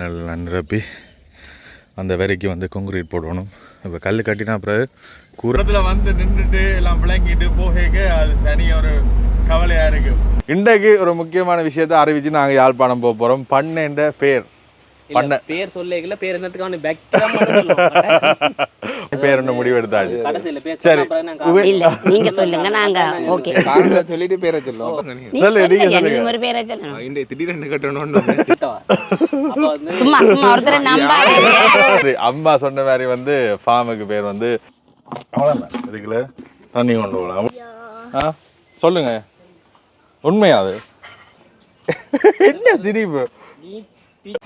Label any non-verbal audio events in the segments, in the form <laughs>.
நல்லா நிரப்பி அந்த வரைக்கும் வந்து கொங்கிரீட் போடணும். இப்போ கல் கட்டினா பிறகு கூரை கூரத்தில் வந்து நின்றுட்டு எல்லாம் விளங்கிட்டு போகேக்க அது சனி ஒரு கவலையாக இருக்கு. இன்றைக்கு ஒரு முக்கியமான விஷயத்தை அறிவிச்சு நாங்கள் யாழ்ப்பாணம் போக போகிறோம் பண்ணேன்ற பேர். இல்ல, பேர் சொல்லிக்கல பேர் என்னத்துக்கான <laughs> பேர் என்ன முடிவு எடுத்தாச்சு சரி. இல்ல நீங்க சொல்லுங்க நாங்க ஓகே. காரணத்தை சொல்லிட்டு பேரை சொல்லுவோம். சொல்லு, நீங்க சொல்லுங்க ஒரு பேரை இந்த? அப்ப வந்து சும்மா சும்மா ஒருத்தர் நம்பாதே சரி, அம்மா சொன்ன மாதிரி வந்து ஃபார்முக்கு பேர் வந்து இதுக்குள்ள தண்ணி கொண்டு போகலாம் ஆ சொல்லுங்க. உண்மையா அது? <laughs> என்ன திடீப்பு இனிய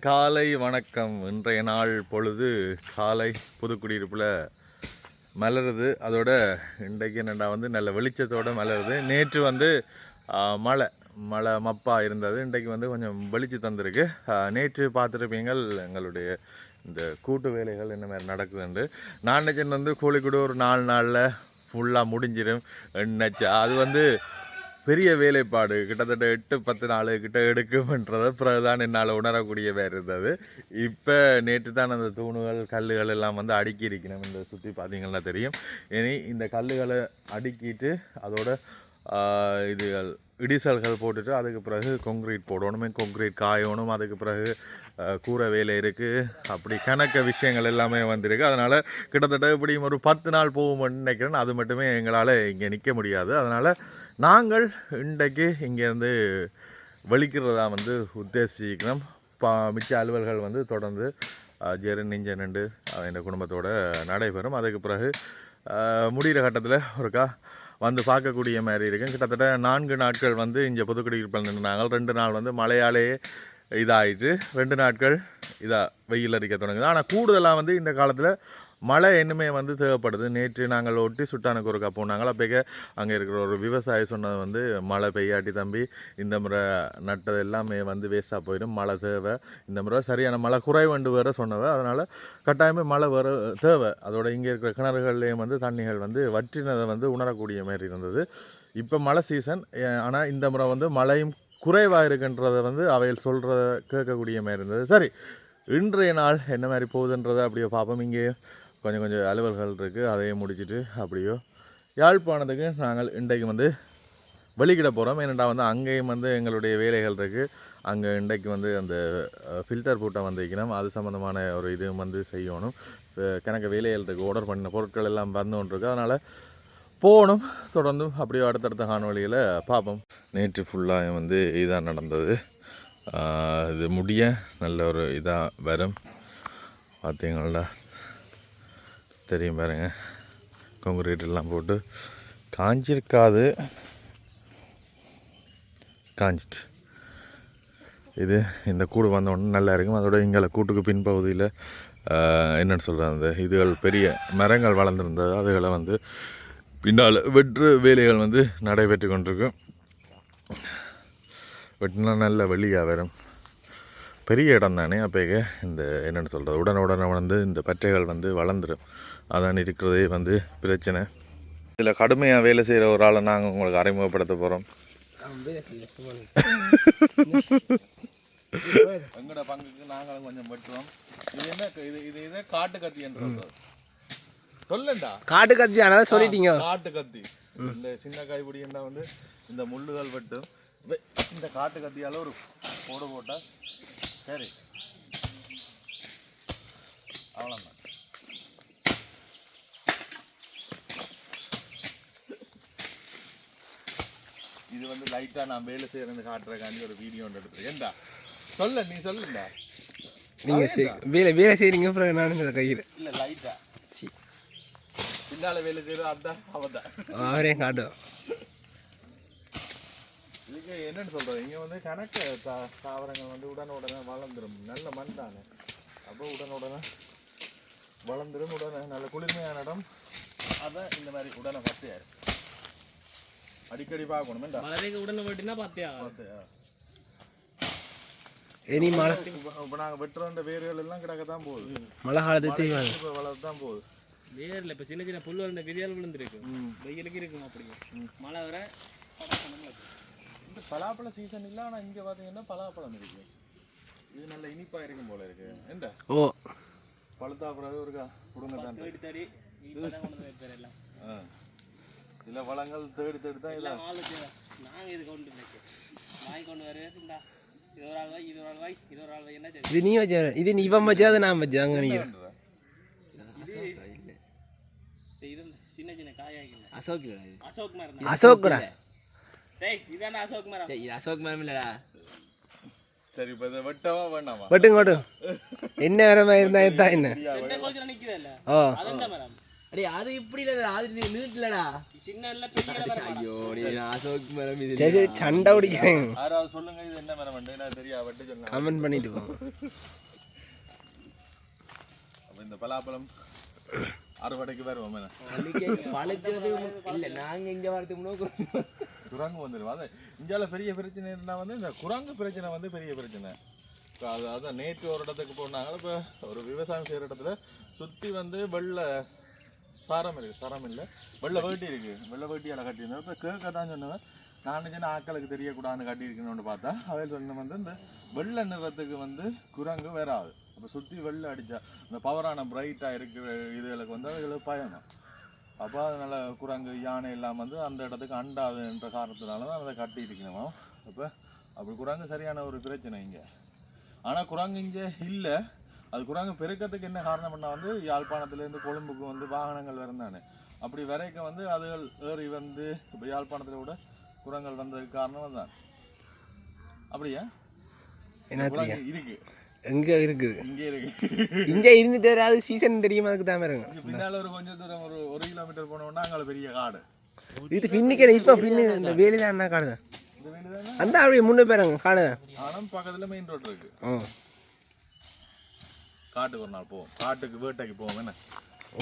காலை வணக்கம். இன்றைய நாள் பொழுது காலை புதுக்குடியிருப்பில் மலருது. அதோட இன்றைக்கு என்னடா வந்து நல்ல வெளிச்சத்தோடு மலருது. நேற்று வந்து மழை மழை மப்பாக இருந்தது. இன்றைக்கு வந்து கொஞ்சம் வெளிச்சு தந்திருக்கு. நேற்று பார்த்துருப்பீங்கள் எங்களுடைய இந்த கூட்டு வேலைகள் என்ன மாதிரி நடக்குதுண்டு. நான் நினச்சேன் வந்து கோழிக்கூட ஒரு நாலு நாளில் ஃபுல்லாக முடிஞ்சிடும் எண்ணச்சா அது வந்து பெரிய வேலைப்பாடு. கிட்டத்தட்ட எட்டு பத்து நாள் கிட்ட எடுக்கும்ன்றத பிறகுதான் என்னால் உணரக்கூடிய வேறு இருந்தது இப்போ நேற்று தான் அந்த தூணுகள் கல்லுகள் எல்லாம் வந்து அடுக்கி இருக்கணும். இந்த சுற்றி பார்த்தீங்கன்னா தெரியும். இனி இந்த கல்லுகளை அடுக்கிட்டு அதோட இதுகள் இடிசல்கள் போட்டுட்டு அதுக்கு பிறகு கொங்க்ரீட் போடணுமே. கொங்க்ரீட் காயணும். அதுக்கு பிறகு கூரை வேலை இருக்குது அப்படி கணக்க விஷயங்கள் எல்லாமே வந்திருக்கு. அதனால் கிட்டத்தட்ட இப்படியும் ஒரு பத்து நாள் போகும்னு நினைக்கிறேன். அது மட்டுமே எங்களால் இங்கே நிற்க முடியாது. அதனால் நாங்கள் இன்றைக்கு இங்கேருந்து வெளிக்கிறதா வந்து உத்தேசிக்கிறோம். பா மிச்ச அலுவல்கள் வந்து தொடர்ந்து ஜெரு ஜெரன் நண்டு இந்த குடும்பத்தோடு நடைபெறும். அதுக்கு பிறகு முடிகிற கட்டத்தில் ஒருக்கா வந்து பார்க்கக்கூடிய மாதிரி இருக்கும். கிட்டத்தட்ட நான்கு நாட்கள் வந்து இங்கே புதுக்குடியிருப்பில் நின்றாங்க ரெண்டு நாள் வந்து மலையாலேயே இதாயிட்டு ரெண்டு நாட்கள் இதாக வெயில் அடிக்க தொடங்குது. ஆனால் கூடுதலாக வந்து இந்த காலத்தில் மழை இன்னுமே வந்து தேவைப்படுது. நேற்று நாங்கள் ஒட்டி சுட்டானுக்கு ஒருக்கா போனாங்க. அப்போக்க அங்கே இருக்கிற ஒரு விவசாயி சொன்னது வந்து மழை பெய்யாட்டி தம்பி இந்த முறை நட்டது எல்லாமே வந்து வேஸ்ட்டாக போயிடும். மழை தேவை. இந்த முறை சரியான மழை குறைவண்டு வேறு சொன்னவ. அதனால் கட்டாயமே மழை வர தேவை. அதோட இங்கே இருக்கிற கிணறுகள்லேயும் வந்து தண்ணிகள் வந்து வற்றினதை வந்து உணரக்கூடிய மாதிரி இருந்தது. இப்போ மழை சீசன் ஆனால் இந்த முறை வந்து மழையும் குறைவாக இருக்குன்றதை வந்து அவையில் சொல்கிறத கேட்கக்கூடிய மாதிரி இருந்தது. சரி இன்றைய நாள் என்ன மாதிரி போகுதுன்றதை அப்படியே பார்ப்போம். இங்கே கொஞ்சம் கொஞ்சம் அலுவல்கள் இருக்குது அதையும் முடிச்சுட்டு அப்படியோ யாழ்ப்பாணத்துக்கு நாங்கள் இன்றைக்கு வந்து வெளிக்கிட போகிறோம் ஏன்னா வந்து அங்கேயும் வந்து எங்களுடைய வேலைகள் இருக்குது அங்கே இன்றைக்கு வந்து அந்த ஃபில்டர் பூட்டை வந்து வைக்கணும். அது சம்மந்தமான ஒரு இது வந்து செய்யணும். கணக்கு வேலைகள் இருக்குது ஆர்டர் பண்ணின பொருட்கள் எல்லாம் வந்துருக்கு அதனால் போகணும். தொடர்ந்தும் அப்படியே அடுத்தடுத்த காணொலியில் பார்ப்போம். நேற்று ஃபுல்லாக வந்து இதாக நடந்தது. இது முடிய நல்ல ஒரு இதாக வரும். பார்த்தீங்களா தெரியும் பாருங்க. கொங்குரீட்லாம் போட்டு காஞ்சிருக்காது. காஞ்சிட்டு. இது இந்த கூடு வந்தவொடனே நல்லா இருக்கும். அதோட எங்களை கூட்டுக்கு பின்பகுதியில் என்னென்னு என்னன்னு சொல்கிறது அந்த இதுகள் பெரிய மரங்கள் வளர்ந்துருந்தது. அதுகளை வந்து பின்னால் வெற்று வேலைகள் வந்து நடைபெற்று கொண்டிருக்கும் வெட்டினா நல்ல வெளியாக வரும் பெரிய இடம் தானே அப்போக்க இந்த என்னென்னு சொல்கிறது உடனே உடனே வந்து இந்த பற்றைகள் வந்து வளர்ந்துடும் அதான் இருக்கிறதே வந்து பிரச்சனை. இதில் கடுமையாக வேலை செய்கிற ஒரு ஆளை நாங்கள் உங்களுக்கு அறிமுகப்படுத்த போகிறோம் <laughs> எங்களோட பங்குக்கு நாங்களும் கொஞ்சம் வெட்டுறோம். இது என்ன இது இது இதே காட்டு கத்தி என்று சொல்லுண்டா. காட்டு கத்தி ஆனால் சொல்லிட்டீங்க. காட்டு கத்தி. இந்த சின்ன காய்பிடி என்ன வந்து இந்த முள்ளுகள் வெட்டும் இந்த காட்டு கத்தியால ஒரு போடு போட்டா சரி. அவ்வளோதான் இது வந்து லைட்டாக நான் வேலை செய்யறேன்னு காட்டுறக்காண்டி ஒரு வீடியோ ஒன்று எடுத்துருக்கேன். ஏண்டா? சொல்ல நீ சொல்லுண்டா. நீங்கள் வேலை வேலை செய்கிறீங்க அப்புறம் நான் இந்த கையில்? இல்லை லைட்டா பின்னால செய்யறது அதான் அவதான் அவரே காட்டும் இதுக்கு என்னன்னு சொல்றது இங்க வந்து கணக்கு தா- தாவரங்கள் வந்து உடனுடனே வளர்ந்துரும் நல்ல மண் தானே அப்போ உடனுடனே வளர்ந்துரும் உடனே நல்ல குளிர்மையான இடம் அதான் இந்த மாதிரி உடனே பத்தியாரு அடிக்கடி பார்க்கணும் ஏண்டா? மழை உடனே வெட்டினா பாத்தியா பார்த்தியா? இனி மழை இப்ப இப்ப நாங்க வெட்டுற இந்த வேர்கள் எல்லாம் கிடக்க தான் போகுது மழை இப்ப வளர்த்து தான் போகுது வேர்ல இப்ப சின்ன சின்ன புல் வந்த விதியால் விழுந்துருக்கு. வெயிலுக்கு இருக்கும் அப்படியே மழை வர இந்த பலாப்பழ சீசன் இல்லை ஆனால் இங்கே பார்த்தீங்கன்னா பலாப்பழம் இருக்கு. இது நல்ல இனிப்பா இருக்கும் போல இருக்கு. என்ன ஓ. பழுத்தா பிறகு ஒரு கொடுங்க தான். தேடி தேடி எல்லாம். ஆ. சில பழங்கள் தேடி தேடி தான் இல்லை எல்லாம் ஆளுக்கு நாங்க இது கொண்டு வாங்கி கொண்டு வர இந்தா இது ஒரு ஆள் வாய் இது ஒரு ஆள் வாய் இது ஒரு ஆள் வாய் என்ன இது நீ வச்ச இது நீ இவன் வச்சா அது நான் வச்சேன் அங்கே நிற்கிறேன் இது சின்ன சின்ன காயாக்கிங்க அசோக் அசோக் மரம் அசோக்குடா டேய் இதான அசோக் மரம் இது அசோக் மரம் இல்லடா சரி இப்போ இதை வெட்டவா வேண்டாமா வெட்டுங்க வெட்டும் என்ன இருந்தா தான் என்ன ஓ மரம் அடே அது இப்படி இல்லடா அது நீட்டலடா சின்ன இல்ல பெரிய மரம் ஐயோ நீ அசோக் மரம் இது சரி சரி சண்டை பிடிக்கிறேன் யாராவது சொல்லுங்க இது என்ன மரம் எனக்கு தெரியா வெட்டு சொல்லுங்க கமெண்ட் பண்ணிட்டு போங்க அப்போ இந்த பலாப்பழம் அறுவடைக்கு வருவோம் என்ன? பழுக்கிறது இல்ல நாங்க இங்க வரதுக்கு முன்னாடி குரங்கு வந்துடும் அது இந்தியாவில் பெரிய பிரச்சனை என்ன வந்து இந்த குரங்கு பிரச்சனை வந்து பெரிய பிரச்சனை. இப்போ அது அதான் நேற்று ஒரு இடத்துக்கு போனாங்க. இப்போ ஒரு விவசாயம் செய்கிற இடத்துல சுற்றி வந்து வெள்ளை சாரம் இருக்குது சாரம் இல்லை. வெள்ளை வேட்டி இருக்குது வெள்ளை வேட்டியால் கட்டியிருந்தோம் இப்போ கேட்க தான் சொன்னவன் நான் ஆக்களுக்கு ஆட்களுக்கு தெரியக்கூடாதுன்னு கட்டியிருக்கணும்னு பார்த்தா அவையில் சொன்ன வந்து இந்த வெள்ளை நிறத்துக்கு வந்து குரங்கு வராது அப்போ சுற்றி வெள்ளை அடித்தா இந்த பவரான பிரைட்டாக இருக்கிற இதுகளுக்கு வந்து அதுகளுக்கு பயணம். அப்போ அதனால் குரங்கு யானை இல்லாமல் வந்து அந்த இடத்துக்கு அண்டாதுன்ற காரணத்தினால தான் அதை கட்டியிருக்கணுமோ. அப்போ அப்படி குரங்கு சரியான ஒரு பிரச்சனை இங்கே. ஆனால் குரங்கு இங்கே இல்லை. அது குரங்கு பெருக்கத்துக்கு என்ன காரணம் பண்ணால் வந்து யாழ்ப்பாணத்துலேருந்து கொழும்புக்கு வந்து வாகனங்கள் வரந்தானே அப்படி வரைக்க வந்து அதுகள் ஏறி வந்து இப்போ யாழ்ப்பாணத்தில் கூட குரங்கள் வந்ததுக்கு காரணம் தான் அப்படியா? என்ன இருக்கு. எங்கே இருக்குது? இங்கே இருக்கு. இங்கே இருந்துட்டு அது சீசன் தெரியுமா? அதுக்கு தான் இருங்க பின்னால ஒரு கொஞ்சம் தூரம் ஒரு ஒரு கிலோமீட்டர் போனோம்னா அங்கே பெரிய காடு. இது பின்னுக்கு இப்போ பின்னு இந்த வேலி தான் என்ன தானே அந்த அப்படியே முன்னே போயிறாங்க காடுதான் ஆனால் பக்கத்தில் மெயின் ரோட் இருக்கு. காட்டுக்கு ஒரு நாள் போவோம். காட்டுக்கு வேட்டைக்கு போவோம் என்ன?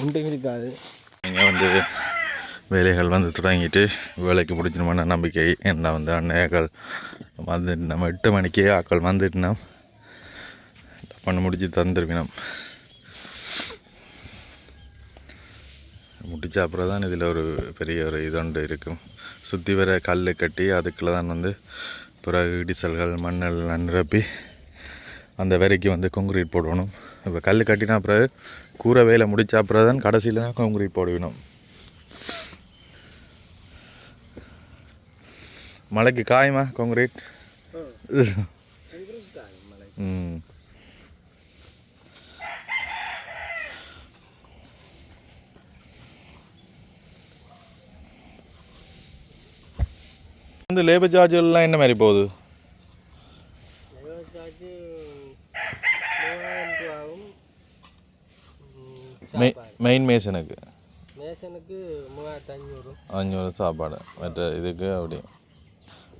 ஒன்றும் இருக்காது. இங்கே வந்து வேலைகள் வந்து தொடங்கிட்டு வேலைக்கு பிடிச்சிருமான நம்பிக்கை. என்ன வந்து அன்னையாக்கள் வந்துட்டு நம்ம எட்டு மணிக்கே ஆக்கள் வந்துட்டுனா பண்ண முடிச்சு தந்துருக்கணும். முடிச்ச அப்புறம் தான் இதில் ஒரு பெரிய ஒரு இதொண்டு இருக்கும். சுற்றி வர கல் கட்டி அதுக்குள்ளே தான் வந்து பிறகு இடிசல்கள் மண்ணல் நிரப்பி அந்த வரைக்கு வந்து கொங்கிரீட் போடணும். இப்போ கல் கட்டினா பிறகு கூரை வேலை முடித்த அப்புறம் தான் கடைசியில் தான் கொங்கிரீட் போடணும். மழைக்கு காயுமா கொங்கிரீட் ம். வந்து லேபர் சார்ஜெல்லாம் என்ன மாதிரி போகுது? மெய் மெயின் மேசனுக்கு மேசனுக்கு மூவாயிரத்து ஐநூறு. அஞ்சூறு சாப்பாடு. மற்ற இதுக்கு அப்படி.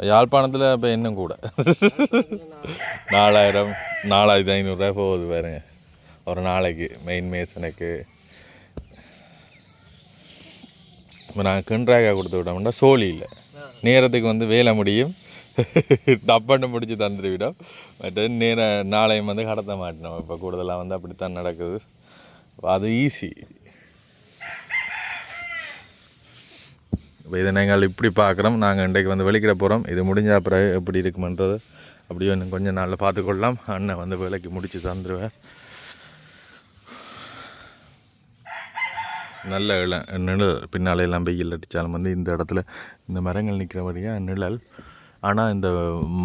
யாழ்ப்பாணத்தில் இப்போ இன்னும் கூட. நாலாயிரம் நாலாயிரத்தி ஐநூறுரூவா போகுது பாருங்க. ஒரு நாளைக்கு மெயின் மேசனுக்கு இப்போ நாங்கள் கிண்ட்ராக்கா கொடுத்து விட்டோம்னா சோழி இல்லை. நேரத்துக்கு வந்து வேலை முடியும். டப்பாண்டு முடிச்சு தந்துடுவிடும் மற்ற நேர நாளையும் வந்து கடத்த மாட்டினோம் இப்போ கூடுதலாக வந்து அப்படித்தான் நடக்குது. அது ஈஸி இப்போ இதை நாங்கள் இப்படி பார்க்குறோம். நாங்கள் இன்றைக்கு வந்து வெளிக்கிற போகிறோம் இது முடிஞ்ச அப்புறம் எப்படி இருக்குமன்றது அப்படியே இன்னும் கொஞ்சம் நாளில் பார்த்துக்கொள்ளலாம். அண்ணன் வந்து விலைக்கு முடித்து தந்துடுவேன் நல்ல இளம் நிழல். பின்னால எல்லாம் வெயில் அடித்தாலும் வந்து இந்த இடத்துல இந்த மரங்கள் நிற்கிறபடியாக நிழல். ஆனால் இந்த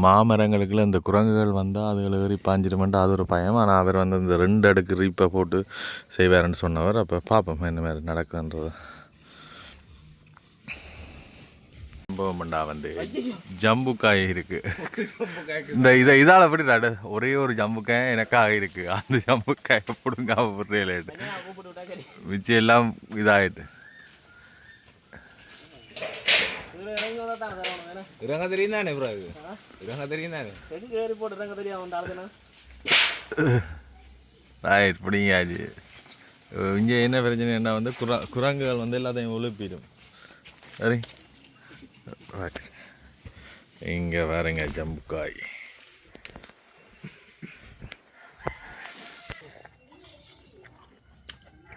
மாமரங்களுக்குள்ள இந்த குரங்குகள் வந்தால் அதுகளை ஏறி பாஞ்சிருமென்ட்டு அது ஒரு பயம். ஆனால் அவர் வந்து இந்த ரெண்டு அடுக்கு ரீப்பை போட்டு செய்வார்னு சொன்னவர். அப்போ பார்ப்போம் என்ன மாதிரி நடக்குதுன்றது. சம்பவம்டா வந்து ஜம்புக்காய் இருக்கு. இந்த இதை இதால் அப்படி நட ஒரே ஒரு ஜம்புக்காய் எனக்காக இருக்கு. அந்த ஜம்புக்காய் பிடுங்க விடுறேன் மிச்சம் எல்லாம் இதாயிட்டு. இதுல இறங்கி தெரியும் தானே ப்ரோ இது? இறங்க தெரியும் தானே? எதுக்கு ஏறி போட்டு இறங்க தெரியும் அவன் ஆளுதுனா ரைட் பிடிங்காச்சு இங்கே என்ன பிரச்சனைன்னா வந்து குர குரங்குகள் வந்து எல்லாத்தையும் உழுப்பிடும் சரி? இங்கே வேறங்க ஜம்புக்காய்.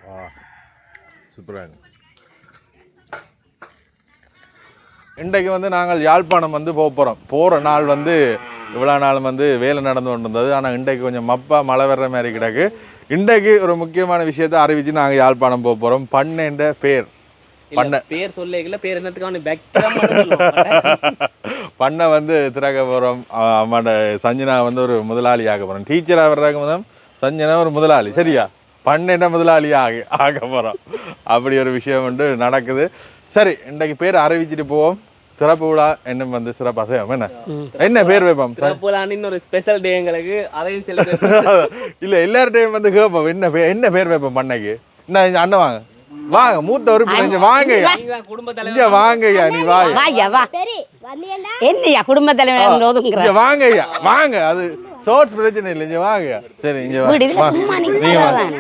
ஆ சூப்பராக இன்றைக்கு வந்து நாங்கள் யாழ்ப்பாணம் வந்து போக போகிறோம் போகிற நாள் வந்து இவ்வளோ நாள் வந்து வேலை நடந்து கொண்டு இருந்தது ஆனால் இன்றைக்கு கொஞ்சம் மப்பா மழை வர்ற மாதிரி கிடக்கு. இன்றைக்கு ஒரு முக்கியமான விஷயத்தை அறிவித்து நாங்கள் யாழ்ப்பாணம் போக போகிறோம் பண்ணேன்ற பேர். பண்ண பேர் சொல்லிக்கல பேர் என்னத்துக்கு பேக் <laughs> பண்ணை வந்து திறக்க போகிறோம் அம்மாண்ட சஞ்சனா வந்து ஒரு முதலாளி ஆக போகிறோம் டீச்சராக வர்றாங்க முதல் சஞ்சனா ஒரு முதலாளி சரியா? பண்ணைன்ற முதலாளி ஆக ஆக போகிறோம் அப்படி ஒரு விஷயம் வந்து நடக்குது. சரி இன்றைக்கு பேர் அறிவிச்சிட்டு போவோம். திறப்பு விழா என்ன வந்து சிறப்பாக செய்வோம். என்ன? என்ன பேர் வைப்போம்? திறப்புலான்னு ஒரு ஸ்பெஷல் டே எங்களுக்கு. அதையும் <laughs> இல்ல எல்லார்ட்டையும் வந்து கேட்போம் என்ன பேர் என்ன பேர் வைப்போம் பண்ணைக்கு? என்ன அண்ணன் வாங்க. வாங்க மூத்த உறுப்பினர் இங்க வாங்க நீங்க குடும்ப இங்க வாங்க ஐயா நீ வாங்க. வாயா வா. என்னையா குடும்ப தலைவர் வாங்க ஐயா வாங்க அது சோர்ஸ் பிரச்சனை இல்லை இங்க வாங்க சரி இங்க வாங்க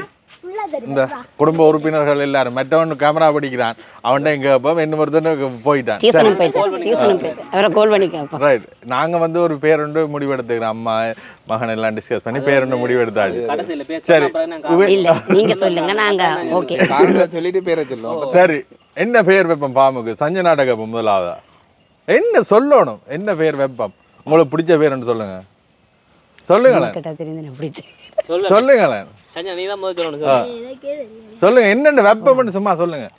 இந்த குடும்ப உறுப்பினர்கள் எல்லாரும் மற்றவன் கேமரா படிக்கிறான். அவன்கிட்ட இங்க கேட்போம் என்ன ஒருத்தன் போயிட்டான். கேட்போம். ரைட் நாங்க வந்து ஒரு பேருண்டு முடிவெடுத்துக்கிறோம். அம்மா மகன் எல்லாம் டிஸ்கஸ் பண்ணி பேருண்டு முடிவெடுத்தாச்சு. சரி. நாங்க இல்ல நீங்க சொல்லுங்க. நாங்க ஓகே <laughs> காரணத்தை சொல்லிட்டு பேரை சொல்லுவோம். சரி. என்ன பேர் வைப்போம் பாம்புக்கு சஞ்ச நாடகம் முதலாவதா? என்ன சொல்லணும்? என்ன பேர் வைப்போம்? உங்களுக்கு பிடிச்ச பேருன்னு சொல்லுங்க. சொல்லுங்களேன். சொல்லுங்களேன். சஞ்சனா நீ தான் முதல் சொல்லணும் சொல்லு. சொல்லுங்க என்னென்ன வெப்பம்னு சும்மா சொல்லுங்க.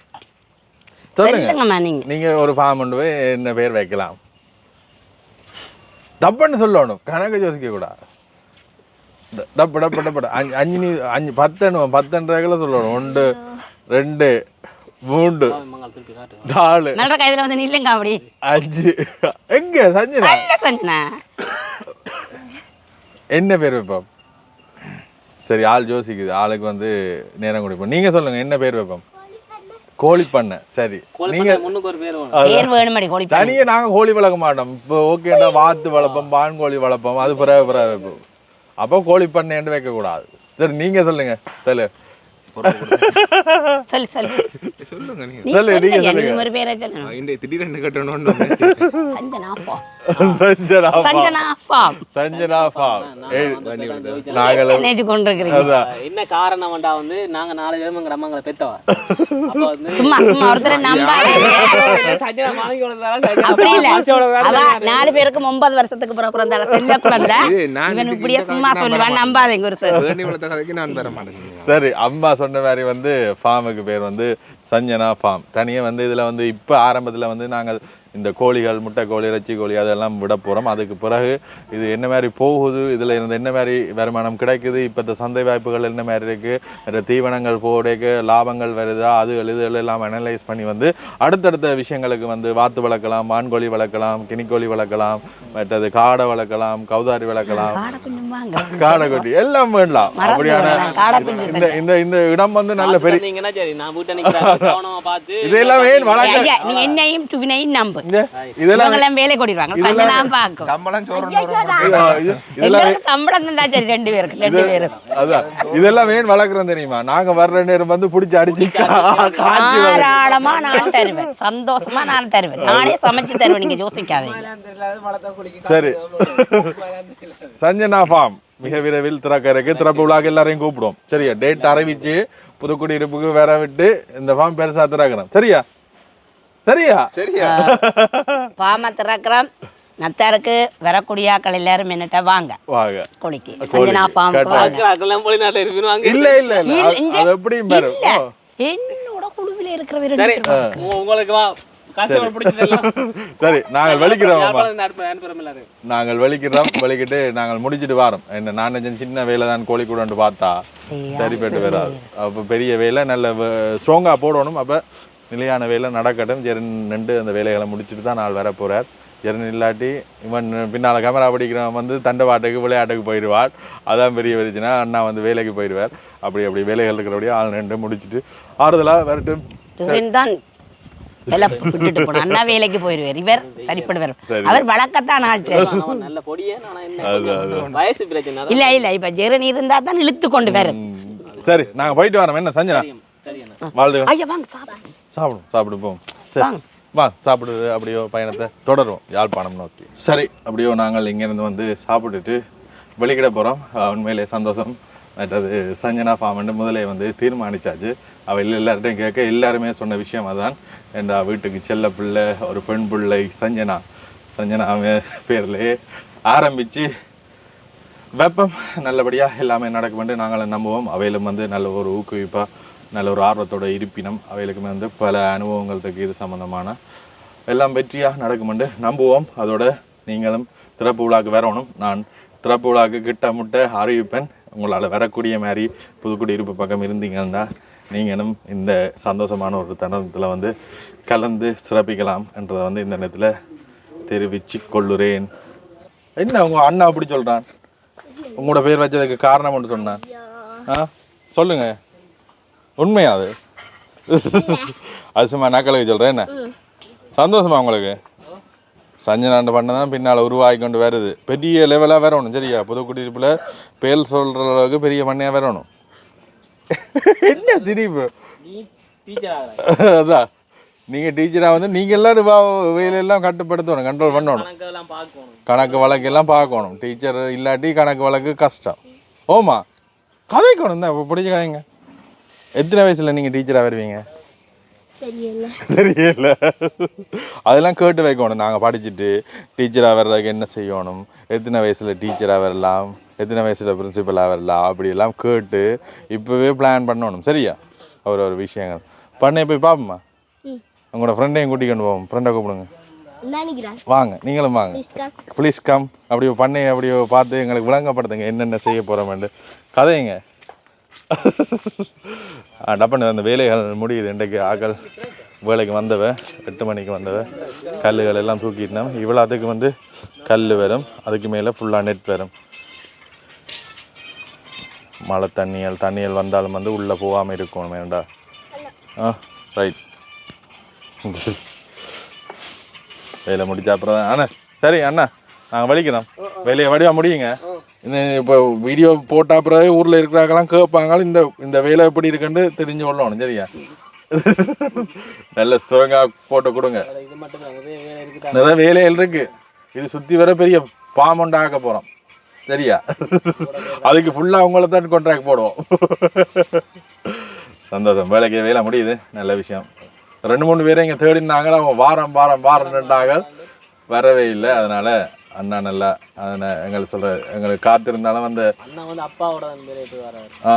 சொல்லுங்க. நீங்க. நீங்க ஒரு ஃபார்ம் கொண்டு போய் என்ன பேர் வைக்கலாம். டப்புன்னு சொல்லணும். கணக்கு யோசிக்க கூடாது ட- டப்பு டப்பு டப்பு அஞ்சு அஞ்சு நீ அஞ்சு பத்தெண்ணு பத்தெண்ட்ரகளை சொல்லணும். ஒன்று ரெண்டு மூன்று திருப்பி காட்டு. நல்ல நாலு கைதுல வந்து நில்லுங்க அப்படி. அஞ்சு. எங்க சஞ்சனா. என்ன பேர் வைப்போம்? சரி ஆள் யோசிக்குது. ஆளுக்கு வந்து நேரம் கொடுப்போம். நீங்க சொல்லுங்க என்ன பேர் வைப்போம்? கோழி பண்ணை சரி. கோல் நீங்க பண்ண முன்னுக்கு ஒரு பேர் வேணும். பேர் வேணுமடி கோழி பண்ணி. தனியே நாங்க கோழி வளர்க்க மாட்டோம். இப்போ ஓகேண்டா வாத்து வளர்ப்போம் பான் கோழி வளர்ப்போம் அது பிறகு பிறகு வைப்போம் அப்போ கோழி பண்ணைன்னு வைக்க கூடாது சரி நீங்க சொல்லுங்க சொல்லு. சொல்லு சொல்லு. சொல்லுங்க நீங்க சொல்லு, நீங்க சொல்லுங்க சொல்லுங்க. ஒரு பேரை சொல்லணும் இந்த திடீரென்று கட்டணும்னு Sanjana farm Sanjana farm. Sanjana farm Sanjana farm ஏய், நாங்கள் கொண்டிருக்கிறீங்க. அதான். என்ன காரணம்டா வந்து நாங்க நாலு பேரும் எங்க அம்மாங்களை பெத்தவா? அப்ப வந்து சும்மா சும்மா ஒருத்தர் நம்பாதே சஞ்சனா வாங்கி கொடுத்தாலும் அப்படி இல்ல. அவ நாலு பேருக்கும் ஒன்பது வருஷத்துக்கு பிறகு பிறந்தால செல்ல குழந்தை. இவன் இப்படியே சும்மா சொல்லுவான் நம்பாதீங்க ஒரு சார் வேண்டி வளர்த்த கதைக்கு நான் வர மாட்டேன் சரி அம்மா சொன்ன மாதிரி வந்து ஃபார்முக்கு பேர் வந்து சஞ்சனா ஃபார்ம் தனியாக வந்து இதில் வந்து இப்போ ஆரம்பத்தில் வந்து நாங்கள் இந்த கோழிகள் முட்டை கோழி இறைச்சி கோழி அதெல்லாம் விட போகிறோம் அதுக்கு பிறகு இது என்ன மாதிரி போகுது இதில் இருந்து என்ன மாதிரி வருமானம் கிடைக்குது இப்போ இந்த சந்தை வாய்ப்புகள் என்ன மாதிரி இருக்குது தீவனங்கள் போடைக்கு லாபங்கள் வருதா அதுகள் இதுகள் எல்லாம் அனலைஸ் பண்ணி வந்து அடுத்தடுத்த விஷயங்களுக்கு வந்து வாத்து வளர்க்கலாம் மான்கோழி வளர்க்கலாம் கினிக்கோழி வளர்க்கலாம் மற்றது காடை வளர்க்கலாம் கௌதாரி வளர்க்கலாம். காடை கொஞ்சம் வாங்க. காடை கொட்டி எல்லாம் மறந்து அப்படியான இந்த இந்த இந்த இடம் வந்து நல்ல பெரிய <laughs> இதெல்லாம் ஏன் வளர்க்க நீ என்னையும் நம்பு. இதெல்லாம் இவங்கெல்லாம் வேலை கொடிடுவாங்க. சஞ்சனா பாக்கும் சம்பளம் சோறு இதெல்லாம் இது- இதெல்லாம் எங்களுக்கு சம்பளம் தந்தா சரி ரெண்டு பேருக்கு ரெண்டு பேரும் அதான். இதெல்லாம் ஏன் வளர்க்குறோம் தெரியுமா? நாங்க வர்ற நேரம் வந்து பிடிச்சி அடிச்சு. தாராளமா நான் தருவேன். சந்தோஷமா நான் தருவேன். நானே சமைச்சு தருவேன் நீங்க யோசிக்காதீங்க. சரி. சஞ்சனா ஃபார்ம் மிக விரைவில் திறக்க இருக்கு திறப்பு விழாக்கு எல்லாரையும் கூப்பிடுவோம். சரியா? டேட் அறிவிச்சு புதுக்குடியிருப்புக்கு வர விட்டு இந்த ஃபார்ம் பெருசா திறக்கிறோம் சரியா? சரியா? சரியா? பாம திறக்கிறோம் நத்தாருக்கு வரக்கூடிய ஆக்கள் எல்லாரும் என்னட்ட வாங்க. வாங்க. கோழிக்கு. சஞ்சனா அங்க இல்ல இல்ல இல்ல. அது- இல்ல. என்னோட குழுவில இருக்கிற சரி உங்க- உங்களுக்கு வா. <laughs> சரி. நாங்கள் எல்லாரும்? நாங்கள் வெளிக்கிறோம் வெளிக்கிட்டு நாங்கள் முடிச்சிட்டு வரோம். என்ன நான் சின்ன வேலை தான் கோழி கூடன்ட்டு பார்த்தா சரிப்பட்டு வராது. அப்போ பெரிய வேலை நல்ல ஸ்ட்ராங்காக போடணும். அப்போ நிலையான வேலை நடக்கட்டும். ஜெரன் நின்று அந்த வேலைகளை முடிச்சுட்டு தான் நாள் வர போகிறார் ஜெரன் இல்லாட்டி இவன் பின்னால் கேமரா பிடிக்கிறவன் வந்து தண்டவாட்டுக்கு விளையாட்டுக்கு போயிடுவார் அதான் பெரிய பிரச்சனை. அண்ணா வந்து வேலைக்கு போயிடுவார். அப்படி அப்படி வேலைகள் இருக்கிறபடியே ஆள் நின்று முடிச்சிட்டு ஆறுதலாக வரட்டும். இவன் தான் எல்லாம் விட்டுட்டு போன. அண்ணா வேலைக்கு போயிருவார் இவர் சரிப்படுவார். சரி. அவர் வழக்கத்தான். இல்ல இல்ல. இப்ப ஜெரன் இருந்தா தான் இழுத்து கொண்டு வரும். சரி நாங்கள் போயிட்டு வரோம். என்ன சஞ்சனா? வாழ்த்துக்கள். ஐயா வாங்க சாப்பிடு. சாப்பிடும் சாப்பிடு போவோம் சரி. வாங்க. வா சாப்பிடு அப்படியோ பயணத்தை தொடருவோம் யாழ்ப்பாணம் நோக்கி. சரி அப்படியோ நாங்கள் இங்கேருந்து வந்து சாப்பிட்டுட்டு வெளிக்கிட போகிறோம் உண்மையிலே சந்தோஷம். மற்றது சஞ்சனா ஃபார்ம்னு முதலே வந்து தீர்மானிச்சாச்சு. அவள் எல்லார்ட்டையும் கேட்க எல்லாருமே சொன்ன விஷயம் அதான். என்ற வீட்டுக்கு செல்ல பிள்ளை ஒரு பெண் பிள்ளை சஞ்சனா. சஞ்சனா பேர்லேயே ஆரம்பித்து வெப்பம் நல்லபடியாக எல்லாமே நடக்கும் நாங்களும் நம்புவோம். அவையிலும் வந்து நல்ல ஒரு ஊக்குவிப்பாக நல்ல ஒரு ஆர்வத்தோட இருப்பினம் அவைகளுக்குமே வந்து பல அனுபவங்கள் இருக்கு இது சம்மந்தமான எல்லாம் வெற்றியாக நடக்குமெண்டு நம்புவோம். அதோட நீங்களும் திறப்பு விழாக்கு வரணும். நான் திறப்பு விழாக்கு கிட்ட முட்டை அறிவிப்பேன். உங்களால் வரக்கூடிய மாதிரி புதுக்குடியிருப்பு பக்கம் இருந்தீங்கன்னா நீங்களும் இந்த சந்தோஷமான ஒரு தருணத்தில் வந்து கலந்து சிறப்பிக்கலாம் என்றதை வந்து இந்த நேரத்தில் தெரிவிச்சு கொள்ளுறேன். என்ன உங்கள் அண்ணா அப்படி சொல்கிறான் உங்களோட பேர் வச்சதுக்கு காரணம் ஒன்று சொன்னான். ஆ? சொல்லுங்கள் உண்மையா அது அது சும்மா நக்கலுக்கு சொல்றேன் என்ன? சந்தோஷமா உங்களுக்கு? சஞ்சனாண்டு பண்ண தான் பின்னால் உருவாகி கொண்டு வருது. பெரிய லெவலாக வரணும் சரியா? புதுக்குடியிருப்பில் பேர் சொல்கிற அளவுக்கு பெரிய பண்ணையாக வரணும். என்ன சிரிப்பு நீ டீச்சர் ஆகிற அதான் நீங்கள் டீச்சராக வந்து நீங்கள் எல்லாரும் வேலையெல்லாம் கட்டுப்படுத்தணும் கண்ட்ரோல் பண்ணணும். கணக்கு வழக்கெல்லாம் பார்க்கணும். டீச்சர் இல்லாட்டி கணக்கு வழக்கு கஷ்டம். ஓமா கதைக்கணும் தான் இப்போ பிடிச்ச கதைங்க. எத்தனை வயசில் நீங்கள் டீச்சராக வருவீங்க? தெரியல. அதெல்லாம் கேட்டு வைக்கணும். நாங்கள் படிச்சுட்டு டீச்சராக வர்றதுக்கு என்ன செய்யணும்? எத்தனை வயசில் டீச்சராக வரலாம்? எத்தனை வயசில் பிரின்சிபலாக வரலாம்? அப்படியெல்லாம் கேட்டு இப்போவே பிளான் பண்ணணும். சரியா? ஒரு ஒரு விஷயங்கள். பண்ண போய் பார்ப்போமா உங்களோட ஃப்ரெண்டையும் கூட்டிக்கொண்டு போவோம். ஃப்ரெண்டை கூப்பிடுங்க. வாங்க நீங்களும் வாங்க. ப்ளீஸ் கம் அப்படி பண்ணி அப்படியே பார்த்து எங்களுக்கு விளங்கப்படுத்துங்க. என்னென்ன செய்ய போகிறோமெண்டு கதைங்க. டப்பன்னு அந்த வேலைகள் முடியுது. இன்றைக்கு ஆக்கள் வேலைக்கு வந்தவ எட்டு மணிக்கு வந்தவ கல்லுகள் எல்லாம் தூக்கிட்டோம். இவ்வளோ அதுக்கு வந்து கல் வரும். அதுக்கு மேலே ஃபுல்லாக நெட் வரும். மழை தண்ணியல் தண்ணியல் வந்தாலும் வந்து உள்ளே போகாமல் இருக்கணும் வேண்டா. ஆ ரைட் வேலை முடிச்ச அப்புறம் அண்ணா சரி அண்ணா நாங்கள் வலிக்கிறோம். வேலையை வடிவா முடியுங்க. இந்த இப்போ வீடியோ போட்ட அப்புறம் ஊரில் இருக்கிறாங்கலாம் கேட்பாங்க இந்த இந்த வேலை எப்படி இருக்குன்னு தெரிஞ்சு கொள்ளணும் சரியா? நல்ல ஸ்ட்ராங்காக போட்டு கொடுங்க. நிறைய இருக்குது வேலைகள் இருக்கு. இது சுற்றி வர பெரிய பாமொண்டா ஆக்க போகிறோம் சரியா? அதுக்கு ஃபுல்லாக அவங்கள தான் கான்ட்ராக்ட் போடுவோம். சந்தோஷம். வேலைக்கு வேலை முடியுது. நல்ல விஷயம். ரெண்டு மூணு பேரை இங்கே தேடினாங்க. அவங்க வாரம் வாரம் வாரம் ரெண்டாக வரவே இல்லை. அதனால் அண்ணா நல்லா எங்களுக்கு சொல்ற எங்களுக்கு காத்திருந்தாலும் அந்த அண்ணா வந்து அப்பாவோட தான் ஆ.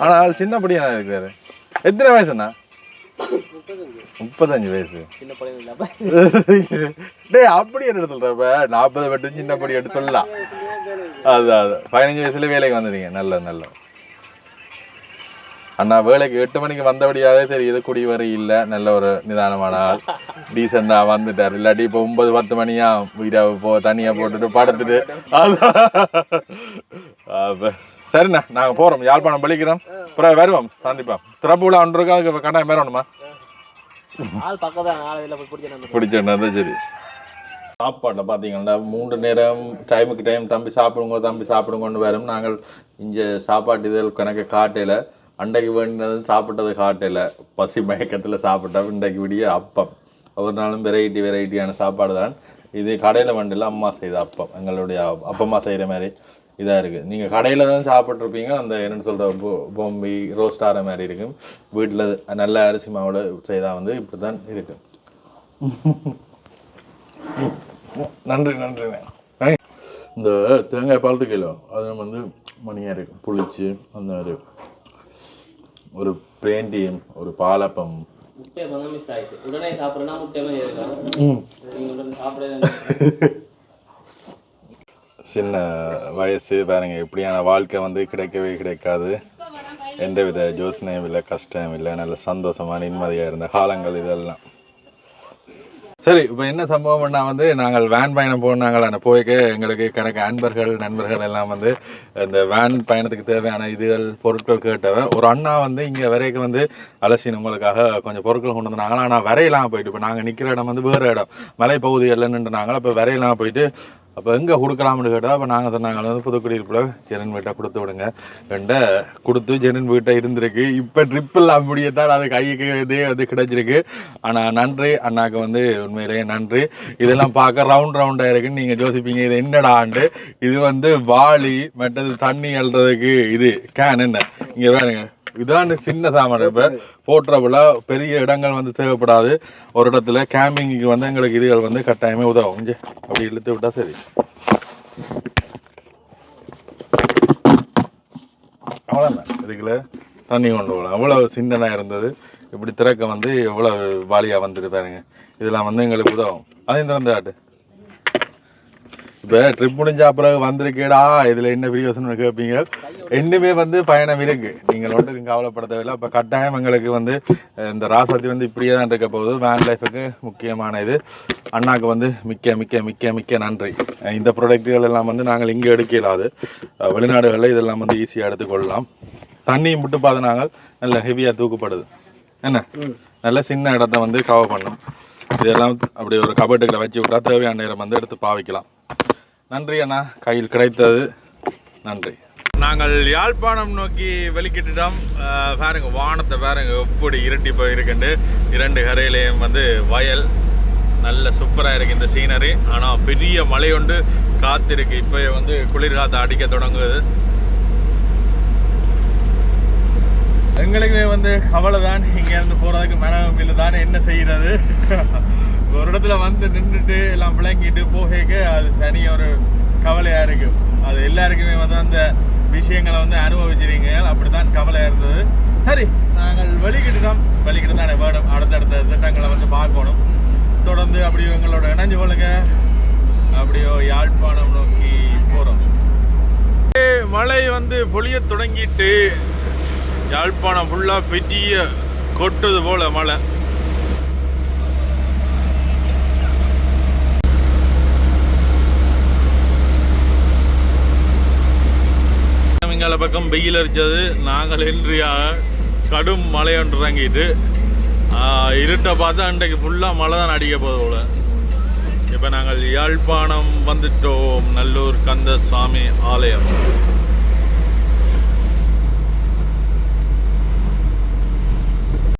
ஆனால் சின்னப்படியா இருக்காரு. எத்தனை வயசுண்ணா முப்பத்தஞ்சு. வயசு. படம் இல்லை அப்ப. டேய் அப்படி என்ன சொல்றப்ப நாற்பது வெட்டு சின்னப்படி எடுத்து சொல்லலாம். அது அது. பதினஞ்சு வயசுல வேலைக்கு வந்துடுங்க நல்ல நல்ல அண்ணா வேலைக்கு எட்டு மணிக்கு வந்தபடியாவே தெரியுது குடி வரை இல்லை நல்ல ஒரு நிதானமான ஆள். டீசெண்டாக வந்துட்டார். இல்லாட்டி இப்போ ஒன்பது பத்து மணியா வீட்டை போ தனியாக போட்டுட்டு படுத்துட்டு. சரிண்ணா நாங்கள் போகிறோம் யாழ்ப்பாணம் பழிக்கிறோம் அப்புறம் வருவோம். சந்திப்போம். திறப்புல ஒன்று இருக்கா? அதுக்கு கட்டாயம் வரணுமா? ஆள் பக்கத்தான் ஆள் இதில் போய் பிடிச்சி நம்ம பிடிச்சிருந்தா சரி. சாப்பாட்டை பார்த்தீங்கன்னா மூன்று நேரம் டைமுக்கு டைம் தம்பி சாப்பிடுங்க தம்பி சாப்பிடுங்கன்னு வரும். நாங்கள் இங்கே சாப்பாட்டு இதழ் கணக்கு காட்டையில் அண்டைக்கு வேண்டினதும் சாப்பிட்டது காட்டையில் பசி மயக்கத்தில் சாப்பிட்டோம் இன்றைக்கு விடிய அப்பம். ஒவ்வொரு நாளும் வெரைட்டி வெரைட்டியான சாப்பாடு தான். இது கடையில் வண்டியில் அம்மா செய்த அப்பம். எங்களுடைய அப்பம்மா செய்கிற மாதிரி இதாக இருக்குது நீங்கள் கடையில் தான் சாப்பிட்ருப்பீங்க அந்த என்னென்னு சொல்கிற பொம்பி ரோஸ்ட் ஆகிற மாதிரி இருக்கும். வீட்டில் நல்ல அரிசி மாவோட செய்தால் வந்து இப்படி தான் இருக்குது நன்றி நன்றிண்ணே இந்த தேங்காய் பால் இருக்கோ அது வந்து மணியாக இருக்குது புளிச்சு அந்த மாதிரி ஒரு பிளேண்டியும் ஒரு பாலப்பம். முட்டை வந்து மிஸ் ஆயிட்டு. உடனே சாப்பிட்றேன்னா முட்டை மாதிரி இருக்காது ம். நீங்கள் உடனே சாப்பிடவே சின்ன வயசு பாருங்க இப்படியான வாழ்க்கை வந்து கிடைக்கவே கிடைக்காது. எந்தவித யோசனையும் இல்லை கஷ்டம் இல்லை நல்ல சந்தோஷமான நிம்மதியாக இருந்த காலங்கள் இதெல்லாம். சரி இப்போ என்ன சம்பவம்னா வந்து நாங்கள் வேன் பயணம் போனாங்கள்? அந்த போய்க்கு எங்களுக்கு கணக்கு அன்பர்கள் நண்பர்கள் எல்லாம் வந்து இந்த வேன் பயணத்துக்கு தேவையான இதுகள் பொருட்கள் கேட்டவன் ஒரு அண்ணா வந்து இங்கே வரைக்கும் வந்து அலசி உங்களுக்காக கொஞ்சம் பொருட்கள் கொண்டு வந்தாங்களா ஆனால் வரையலாம் போயிட்டு இப்போ நாங்கள் நிற்கிற இடம் வந்து வேறு இடம். மலைப்பகுதிகளில் நின்றுனாங்க இப்போ வரையலாம் போயிட்டு அப்போ எங்கே கொடுக்கலாம்னு கேட்டால் அப்போ நாங்கள் சொன்னாங்க வந்து கூட ஜெனன் வீட்டை கொடுத்து விடுங்க. ரெண்ட கொடுத்து ஜெனன் வீட்டை இருந்திருக்கு. இப்போ ட்ரிப்பில் அப்படியே முடியத்தான் அது கைக்கு இதே வந்து கிடைச்சிருக்கு. ஆனால் நன்றி. அண்ணாக்கு வந்து உண்மையிலேயே நன்றி. இதெல்லாம் பார்க்க ரவுண்ட் ரவுண்டாக இருக்குன்னு நீங்கள் யோசிப்பீங்க. இது என்னடாண்டு இது வந்து வாளி மற்றது தண்ணி அல்றதுக்கு இது கேன் என்ன? இங்கே பாருங்கள் இதான் சின்ன சாமான் இப்போ. போட்டுறப்பல பெரிய இடங்கள் வந்து தேவைப்படாது. ஒரு இடத்துல கேம்பிங்க்கு வந்து எங்களுக்கு இதுகள் வந்து கட்டாயமே உதவும். இங்கே அப்படி இழுத்து விட்டா சரி. அவ்வளோதான் இதுக்குள்ள தண்ணி கொண்டு போகலாம். அவ்வளோ சின்னனாக இருந்தது. இப்படி திறக்க வந்து எவ்வளோ வாலியாக வந்துட்டு பாருங்க. இதெல்லாம் வந்து எங்களுக்கு உதவும். அதையும் திறந்து ஆட்டு. இப்போ ட்ரிப் முடிஞ்ச பிறகு வந்திருக்கேடா. இதில் என்ன பிரியோசனம் கேட்பீங்க இன்னுமே வந்து பயணம் இருக்கு. நீங்கள் ஒன்றுக்கும் கவலைப்பட தேவையில்லை அப்போ கட்டாயம் எங்களுக்கு வந்து இந்த ராசாத்தி வந்து இப்படியே தான் இருக்க போகுது. வேன் லைஃபுக்கு முக்கியமான இது. அண்ணாக்கு வந்து மிக்க மிக்க மிக்க மிக்க நன்றி. இந்த ப்ராடக்ட்டுகள் எல்லாம் வந்து நாங்கள் இங்கே எடுக்க இயலாது அஹ், வெளிநாடுகளில் இதெல்லாம் வந்து ஈஸியாக எடுத்துக்கொள்ளலாம். தண்ணியும் விட்டு பார்த்து நாங்கள் நல்ல ஹெவியாக தூக்கப்படுது. என்ன? நல்ல சின்ன இடத்த வந்து கவர் பண்ணும் இதெல்லாம் அப்படி ஒரு கபட்டுகளை வச்சு விட்டா தேவையான நேரம் வந்து எடுத்து பாவிக்கலாம். நன்றி அண்ணா. கையில் கிடைத்தது. நன்றி. நாங்கள் யாழ்ப்பாணம் நோக்கி வெளிக்கிட்டுட்டோம் பாருங்க வானத்தை பாருங்க எப்படி இருட்டி போயிருக்குண்டு. இரண்டு கரையிலையும் வந்து வயல் நல்ல சூப்பராக இருக்கு இந்த சீனரி. ஆனால் பெரிய மழை உண்டு. காத்திருக்கு. இப்போ வந்து குளிர் காற்று அடிக்க தொடங்குது. எங்களுக்குமே வந்து கவலை தான் இங்கேருந்து போகிறதுக்கு மனம் தான் என்ன செய்கிறது ஒரு இடத்துல வந்து நின்றுட்டு எல்லாம் விளங்கிட்டு போகைக்கு அது சனி ஒரு கவலையாக இருக்கு. அது எல்லாருக்குமே வந்து அந்த விஷயங்களை வந்து அனுபவிச்சிருங்க அப்படி தான் கவலையாக இருந்தது. சரி நாங்கள் வெளிக்கிட்டுட்டோம் வெளிக்கிட்டு தான் வேணும். அடுத்தடுத்த திட்டங்களை வந்து பார்க்கணும். தொடர்ந்து அப்படி எங்களோட இணைஞ்சு கொள்ளுங்க. அப்படியோ யாழ்ப்பாணம் நோக்கி போகிறோம் மழை வந்து பொழிய தொடங்கிட்டு யாழ்ப்பாணம் ஃபுல்லாக பெரிய கொட்டுது போல மழை. இங்கால பக்கம் வெயில் அடித்தது நாங்கள் இன்றியாக கடும் மழை ஒன்று இறங்கிட்டு இருட்டை பார்த்தா இன்றைக்கு ஃபுல்லாக மழை தான் அடிக்க போகுது போல. இப்போ நாங்கள் யாழ்ப்பாணம் வந்துட்டோம். நல்லூர் கந்த சுவாமி ஆலயம்.